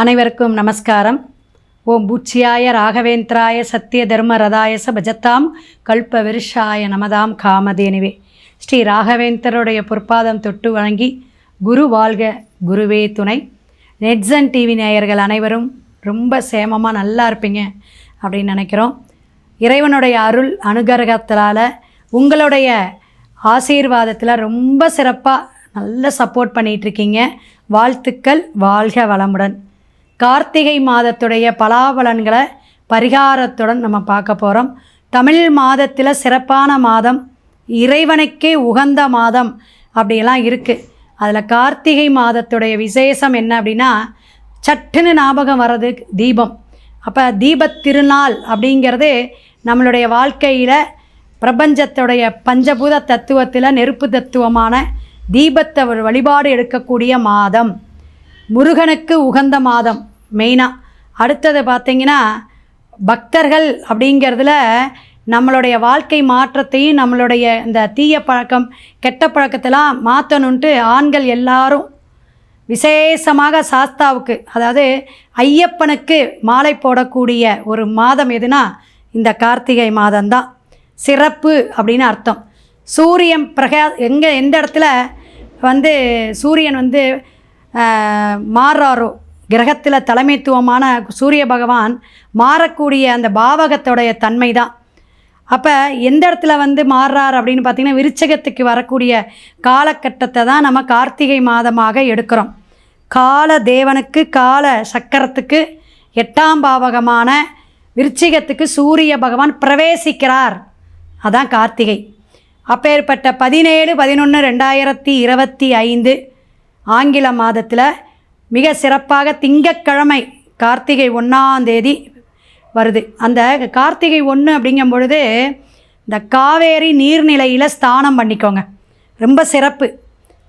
அனைவருக்கும் நமஸ்காரம். ஓம் பூச்சியாய ராகவேந்திராய சத்திய தர்ம ரதாயச பஜத்தாம் கல்ப விருஷாய நமதாம் காமதேனிவே. ஸ்ரீ ராகவேந்தருடைய பொற்பாதம் தொட்டு வணங்கி குரு வாழ்க குருவே துணை. நெட்ஸன் டிவி நேயர்கள் அனைவரும் ரொம்ப சேமமாக நல்லா இருப்பீங்க அப்படின்னு நினைக்கிறோம். இறைவனுடைய அருள் அனுகிரகத்தினால உங்களுடைய ஆசீர்வாதத்தில் ரொம்ப சிறப்பாக நல்ல சப்போர்ட் பண்ணிகிட்ருக்கீங்க வாழ்த்துக்கள் வாழ்க வளமுடன். கார்த்திகை மாதத்துடைய பலாபலன்களை பரிகாரத்துடன் நம்ம பார்க்க போகிறோம் தமிழ் மாதத்தில் சிறப்பான மாதம் இறைவனுக்கே உகந்த மாதம் அப்படியெல்லாம் இருக்குது அதில் கார்த்திகை மாதத்துடைய விசேஷம் என்ன அப்படின்னா சட்டுன்னு ஞாபகம் வர்றது தீபம். அப்போ தீபத் திருநாள் அப்படிங்கிறது நம்மளுடைய வாழ்க்கையில் பிரபஞ்சத்துடைய பஞ்சபூத தத்துவத்தில் நெருப்பு தத்துவமான தீபத்தை ஒரு வழிபாடு எடுக்கக்கூடிய மாதம். முருகனுக்கு உகந்த மாதம். மெயினாக அடுத்தது பார்த்திங்கன்னா பக்தர்கள் அப்படிங்கிறதுல நம்மளுடைய வாழ்க்கை மாற்றத்தையும் நம்மளுடைய இந்த தீய பழக்கம் கெட்ட பழக்கத்தெல்லாம் மாற்றணுன்ட்டு ஆண்கள் எல்லாரும் விசேஷமாக சாஸ்தாவுக்கு அதாவது ஐயப்பனுக்கு மாலை போடக்கூடிய ஒரு மாதம் எதுனா இந்த கார்த்திகை மாதம்தான். சிறப்பு அப்படின்னு அர்த்தம். சூரியன் பிரகா எங்கே எந்த இடத்துல வந்து சூரியன் வந்து மாறுறாரோ கிரகத்தில் தலைமைத்துவமான சூரிய பகவான் மாறக்கூடிய அந்த பாவகத்தோடைய தன்மை தான் அப்போ எந்த இடத்துல வந்து மாறுறார் அப்படின்னு பார்த்தீங்கன்னா விருச்சகத்துக்கு வரக்கூடிய காலகட்டத்தை தான் நம்ம கார்த்திகை மாதமாக எடுக்கிறோம். கால தேவனுக்கு கால சக்கரத்துக்கு எட்டாம் பாவகமான விருச்சிகத்துக்கு சூரிய பகவான் பிரவேசிக்கிறார். அதான் கார்த்திகை. அப்பேற்பட்ட பதினேழு பதினொன்று ரெண்டாயிரத்தி இருபத்தி ஐந்து ஆங்கில மாதத்தில் மிக சிறப்பாக திங்கக்கிழமை கார்த்திகை ஒன்றாம் தேதி வருது. அந்த கார்த்திகை ஒன்று அப்படிங்கும் பொழுது இந்த காவேரி நீர்நிலையில் ஸ்தானம் பண்ணிக்கோங்க. ரொம்ப சிறப்பு.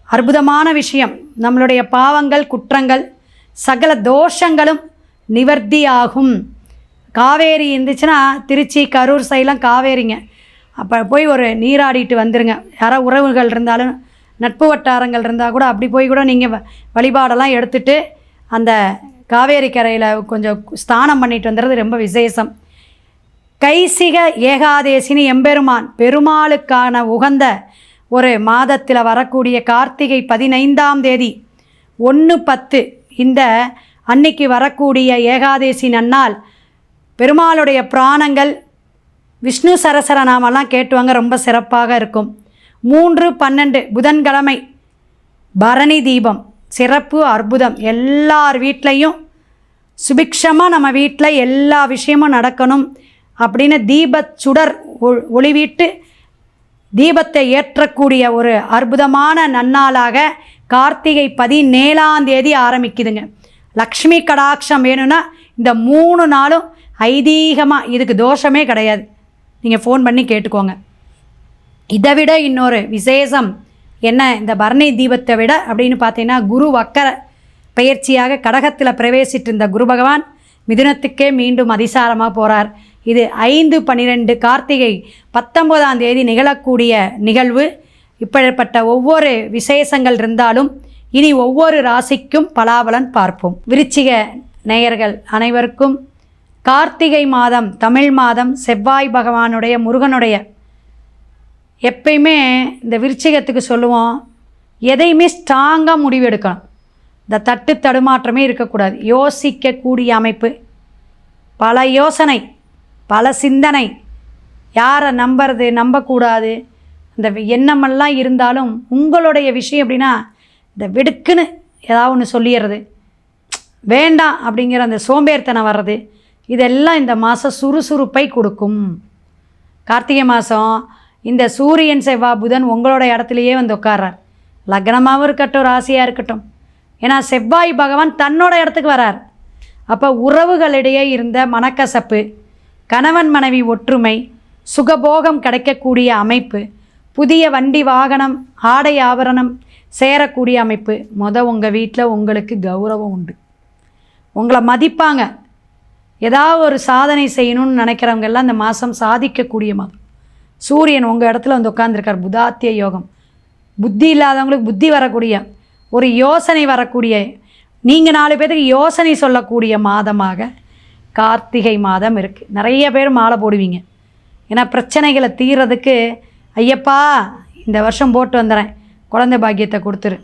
அற்புதமான விஷயம். நம்மளுடைய பாவங்கள் குற்றங்கள் சகல தோஷங்களும் நிவர்த்தியாகும் காவேரி இருந்துச்சுன்னா திருச்சி கரூர் சைடெலாம் காவேரிங்க. அப்போ போய் ஒரு நீராடிட்டு வந்துருங்க. யாரோ உறவுகள் இருந்தாலும் நட்பு வட்டாரங்கள் இருந்தால் கூட அப்படி போய் கூட நீங்கள் வழிபாடெல்லாம் எடுத்துட்டு அந்த காவேரி கரையில் கொஞ்சம் ஸ்தானம் பண்ணிட்டு வந்துடுறது ரொம்ப விசேஷம். கைசிக ஏகாதேசினி எம்பெருமான் பெருமாளுக்கான உகந்த ஒரு மாதத்தில் வரக்கூடிய கார்த்திகை பதினைந்தாம் தேதி ஒன்று பத்து இந்த அன்னைக்கு வரக்கூடிய ஏகாதேசி நன்னால் பெருமாளுடைய பிராணங்கள் விஷ்ணு சரசர நாமெல்லாம் கேட்டுவாங்க ரொம்ப சிறப்பாக இருக்கும். மூன்று பன்னெண்டு புதன்கிழமை. பரணி தீபம் சிறப்பு அற்புதம். எல்லார் வீட்லேயும் சுபிக்ஷமாக நம்ம வீட்டில் எல்லா விஷயமும் நடக்கணும் அப்படின்னு தீபச் சுடர் ஒ- ஒளிவிட்டு தீபத்தை ஏற்றக்கூடிய ஒரு அற்புதமான நன்னாளாக கார்த்திகை பதினேழாம் தேதி ஆரம்பிக்குதுங்க. லக்ஷ்மி கடாட்சம் வேணும்னா இந்த மூணு நாளும் ஐதீகமாக இதுக்கு தோஷமே கிடையாது. நீங்கள் ஃபோன் பண்ணி கேட்டுக்கோங்க. இதை விட இன்னொரு விசேஷம் என்ன? இந்த பரணி தீபத்தை விட அப்படின்னு பார்த்தீங்கன்னா குரு வக்கர பயிற்சியாக கடகத்தில் பிரவேசிட்டு இருந்த குரு பகவான் மிதுனத்துக்கே மீண்டும் அதிசாரமாக போகிறார் இது ஐந்து பன்னிரெண்டு கார்த்திகை பத்தொம்போதாம் தேதி நிகழக்கூடிய நிகழ்வு. இப்படிப்பட்ட ஒவ்வொரு விசேஷங்கள் இருந்தாலும் இனி ஒவ்வொரு ராசிக்கும் பலாபலன் பார்ப்போம். விருச்சிக நேயர்கள் அனைவருக்கும் கார்த்திகை மாதம் தமிழ் மாதம் செவ்வாய் பகவானுடைய முருகனுடைய எப்பயுமே இந்த விருச்சிகத்துக்கு சொல்லுவோம் எதையுமே ஸ்ட்ராங்காக முடிவெடுக்கணும். இந்த தட்டு தடுமாற்றமே இருக்கக்கூடாது. யோசிக்கக்கூடிய அமைப்பு. பல யோசனை பல சிந்தனை. யாரை நம்புறது நம்பக்கூடாது. இந்த எண்ணமெல்லாம் இருந்தாலும் உங்களுடைய விஷயம் அப்படின்னா இந்த வெடுக்குன்னு ஏதாவது ஒன்று சொல்லிடுறது. வேண்டாம் அப்படிங்கிற அந்த சோம்பேறித்தனம் வர்றது. இதெல்லாம் இந்த மாதம் சுறுசுறுப்பை கொடுக்கும். கார்த்திகை மாதம் இந்த சூரியன் செவ்வா புதன் உங்களோட இடத்துலையே வந்து உட்கார்றார். லக்னமாகவும் இருக்கட்டும் ராசியாக இருக்கட்டும். ஏன்னா செவ்வாய் பகவான் தன்னோட இடத்துக்கு வரார். அப்போ உறவுகளிடையே இருந்த மனக்கசப்பு கணவன் மனைவி ஒற்றுமை சுகபோகம் கிடைக்கக்கூடிய அமைப்பு புதிய வண்டி வாகனம் ஆடை ஆபரணம் சேரக்கூடிய அமைப்பு மொத உங்கள் வீட்டில் உங்களுக்கு கௌரவம் உண்டு. உங்களை மதிப்பாங்க. ஏதாவது ஒரு சாதனை செய்யணும்னு நினைக்கிறவங்கெல்லாம் இந்த மாதம் சாதிக்கக்கூடிய மாதம். சூரியன் உங்கள் இடத்துல வந்து உட்காந்துருக்கார் புதாத்திய யோகம். புத்தி இல்லாதவங்களுக்கு புத்தி வரக்கூடிய ஒரு யோசனை வரக்கூடிய நீங்கள் நாலு பேர்த்துக்கு யோசனை சொல்லக்கூடிய மாதமாக கார்த்திகை மாதம் இருக்குது நிறைய பேர் மாலை போடுவீங்க. ஏன்னா பிரச்சனைகளை தீர்றதுக்கு ஐயப்பா இந்த வருஷம் போட்டு வந்துடுறேன். குழந்தை பாக்கியத்தை கொடுத்துரு.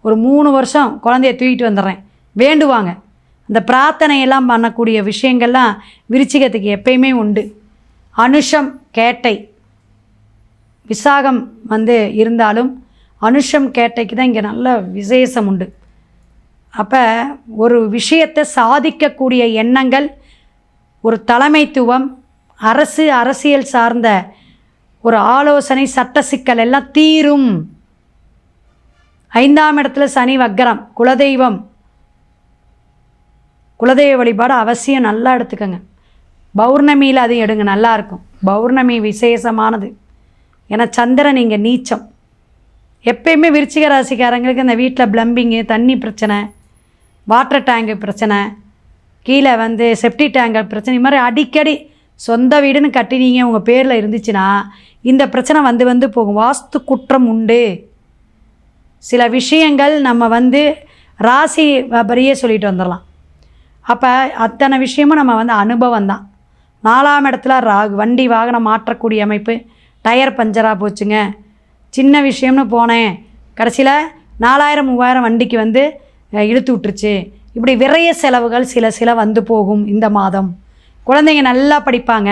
ஒரு மூணு வருஷம் குழந்தைய தூக்கிட்டு வந்துடுறேன். வேண்டுவாங்க. அந்த பிரார்த்தனையெல்லாம் பண்ணக்கூடிய விஷயங்கள்லாம் விருச்சிகத்துக்கு எப்பயுமே உண்டு. அனுஷம் கேட்டை. விசாகம் வந்து இருந்தாலும் அனுஷம் கேட்டைக்கு தான் இங்கே நல்ல விசேஷம் உண்டு. அப்போ ஒரு விஷயத்தை சாதிக்கக்கூடிய எண்ணங்கள் ஒரு தலைமைத்துவம் அரசு அரசியல் சார்ந்த ஒரு ஆலோசனை சட்ட சிக்கல் எல்லாம் தீரும். ஐந்தாம் இடத்துல சனி வக்கரம் குலதெய்வம். குலதெய்வ வழிபாடு அவசியம் நல்லா எடுத்துக்கோங்க. பௌர்ணமியில் அதையும் எடுங்க நல்லாயிருக்கும் பௌர்ணமி விசேஷமானது. ஏன்னா சந்திரன் இங்கே நீச்சம். எப்பயுமே விருச்சிக ராசிக்காரங்களுக்கு இந்த வீட்டில் ப்ளம்பிங்கு தண்ணி பிரச்சனை வாட்டர் டேங்கு பிரச்சனை கீழே வந்து செப்டி டேங்கர் பிரச்சனை இது மாதிரி அடிக்கடி சொந்த வீடுன்னு கட்டினீங்க உங்கள் பேரில் இருந்துச்சுன்னா இந்த பிரச்சனை வந்து வந்து போகும். வாஸ்து குற்றம் உண்டு. சில விஷயங்கள் நம்ம வந்து ராசி வபரியே சொல்லிட்டு வந்துடலாம். அப்போ அத்தனை விஷயமும் நம்ம வந்து அனுபவம் தான் நாலாம் இடத்துல ராகு வண்டி வாகனம் மாற்றக்கூடிய அமைப்பு டயர் பஞ்சராக போச்சுங்க. சின்ன விஷயம்னு போனேன். கடைசியில் நாலாயிரம் மூவாயிரம் வண்டிக்கு வந்து இழுத்து விட்டுருச்சு. இப்படி விரைய செலவுகள் சில சில வந்து போகும் இந்த மாதம். குழந்தைங்க நல்லா படிப்பாங்க.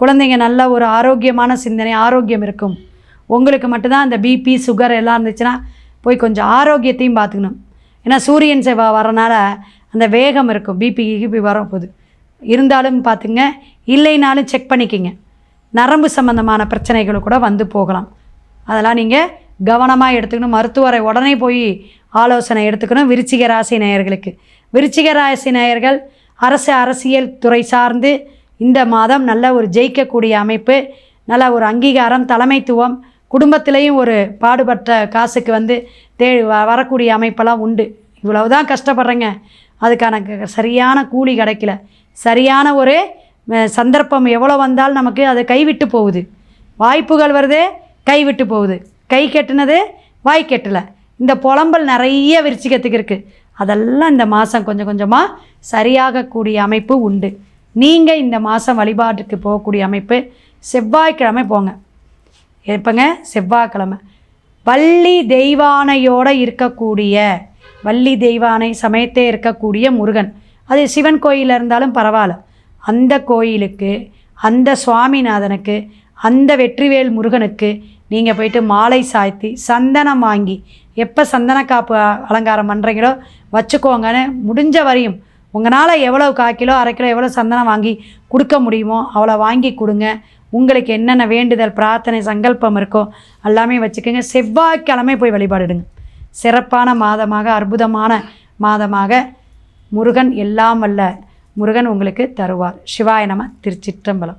குழந்தைங்க நல்ல ஒரு ஆரோக்கியமான சிந்தனை ஆரோக்கியம் இருக்கும். உங்களுக்கு மட்டும்தான் அந்த பிபி சுகர் எல்லாம் இருந்துச்சுன்னா போய் கொஞ்சம் ஆரோக்கியத்தையும் பார்த்துக்கணும். ஏன்னா சூரியன் செவ்வாய் வரனால அந்த வேகம் இருக்கும். பிபி கிபி வரப்போகுது இருந்தாலும் பார்த்துங்க இல்லைனாலும் செக் பண்ணிக்கிங்க. நரம்பு சம்பந்தமான பிரச்சனைகள் கூட வந்து போகலாம். அதெல்லாம் நீங்கள் கவனமாக எடுத்துக்கணும். மருத்துவரை உடனே போய் ஆலோசனை எடுத்துக்கணும். விருச்சிக ராசி நேயர்களுக்கு. விருச்சிக ராசி நேயர்கள் அரசு அரசியல் துறை சார்ந்து இந்த மாதம் நல்ல ஒரு ஜெயிக்கக்கூடிய அமைப்பு நல்ல ஒரு அங்கீகாரம் தலைமைத்துவம் குடும்பத்திலையும் ஒரு பாடுபட்ட காசுக்கு வந்து தே வ- வரக்கூடிய அமைப்பெல்லாம் உண்டு. இவ்வளவுதான் கஷ்டப்படுறேங்க. அதுக்கான க- சரியான கூலி கிடைக்கல. சரியான ஒரு சந்தர்ப்பம் எவ்வளோ வந்தாலும் நமக்கு அது கைவிட்டு போகுது. வாய்ப்புகள் வருது கைவிட்டு போகுது. கை கெட்டினது வாய் கெட்டல. இந்த புலம்பல் நிறைய விருச்சிகத்துக்கு இருக்குது அதெல்லாம் இந்த மாதம் கொஞ்சம் கொஞ்சமாக சரியாகக்கூடிய அமைப்பு உண்டு. நீங்கள் இந்த மாதம் வழிபாட்டுக்கு போகக்கூடிய அமைப்பு செவ்வாய்க்கிழமை போங்க. எப்போங்க? செவ்வாய்க்கிழமை. வள்ளி தெய்வானையோடு இருக்கக்கூடிய வள்ளி தெய்வானை சமயத்தே இருக்கக்கூடிய முருகன். அது சிவன் கோயிலில் இருந்தாலும் பரவாயில்ல. அந்த கோயிலுக்கு அந்த சுவாமிநாதனுக்கு அந்த வெற்றிவேல் முருகனுக்கு நீங்கள் போயிட்டு மாலை சாய்த்தி சந்தனம் வாங்கி எப்போ சந்தன காப்பு அலங்காரம் பண்ணுறீங்களோ வச்சுக்கோங்கன்னு முடிஞ்ச வரையும் உங்களால் எவ்வளோ கால் கிலோ அரை கிலோ எவ்வளோ சந்தனம் வாங்கி கொடுக்க முடியுமோ அவ்வளோ வாங்கி கொடுங்க. உங்களுக்கு என்னென்ன வேண்டுதல் பிரார்த்தனை சங்கல்பம் இருக்கோ எல்லாமே வச்சுக்கோங்க. செவ்வாய்க்கிழமை போய் வழிபாடுடுங்க. சிறப்பான மாதமாக அற்புதமான மாதமாக முருகன் எல்லாம் வல்ல. முருகன் உங்களுக்கு தருவார். சிவாய நம திருச்சிற்றம்பலம்.